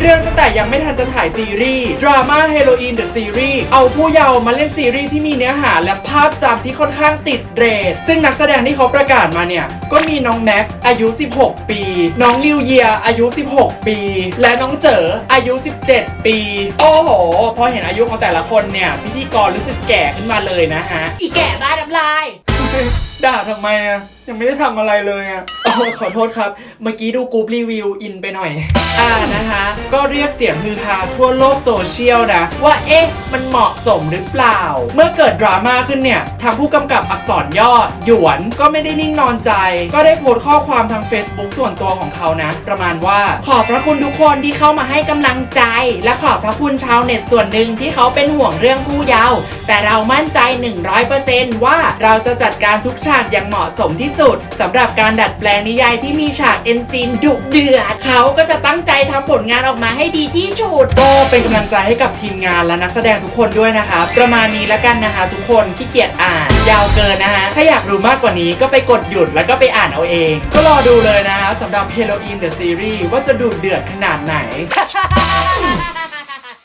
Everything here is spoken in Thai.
เรื่องตั้งแต่ยังไม่ทันจะถ่ายซีรีส์ดราม่าเฮโรอีนเดอะซีรีส์เอาผู้เยาว์มาเล่นซีรีส์ที่มีเนื้อหาและภาพจำที่ค่อนข้างติดเรทซึ่งนักแสดงที่เขาประกาศมาเนี่ย ก็มีน้องแน็กอายุ 16 ปี น้องนิวเยียอายุ 16 ปี และน้องเจออายุ 17 ปี โอ้โห พอเห็นอายุของแต่ละคนเนี่ย พิธีกรรู้สึกแก่ขึ้นมาเลยนะฮะ อีแก่บ้าน้ำลาย ด่าทำไมอะยังไม่ได้ทำอะไรเลยอะโอ้ ขอโทษครับ เมื่อกี้ดูกรุ๊ปรีวิวอินไปหน่อย อ่านะคะ ก็เรียกเสียงฮือฮาทั่วโลกโซเชียลนะ ว่าเอ๊ะ มันเหมาะสมหรือเปล่า เมื่อเกิดดราม่าขึ้นเนี่ย ทางผู้กำกับอักษรย่อ หยวนก็ไม่ได้นิ่งนอนใจ ก็ได้โพสต์ข้อความทาง Facebook ส่วนตัวของเขานะ ประมาณว่าขอบพระคุณทุกคนที่เข้ามาให้กำลังใจ และขอบพระคุณชาวเน็ตส่วนหนึ่งที่เขาเป็นห่วงเรื่องผู้เยาว์แต่เรามั่นใจ 100%ว่าเราจะจัดการทุกฉากอย่างเหมาะสมที่สุดสำหรับการดัดแปลงนิยายที่มีฉากเอ็นซีนดุเดือดเขาก็จะตั้งใจทำผลงานออกมาให้ดีที่สุดก็เป็นกำลังใจให้กับทีมงานและนักแสดงทุกคนด้วยนะคะ ประมาณนี้แล้วกันนะคะ ทุกคนขี้เกียจอ่านยาวเกินนะคะถ้าอยากรู้มากกว่านี้ก็ไปกดหยุดแล้วก็ไปอ่านเอาเอง ก็รอดูเลยนะคะสำหรับ Halloween the Series ว่าจะดุเดือดขนาดไหน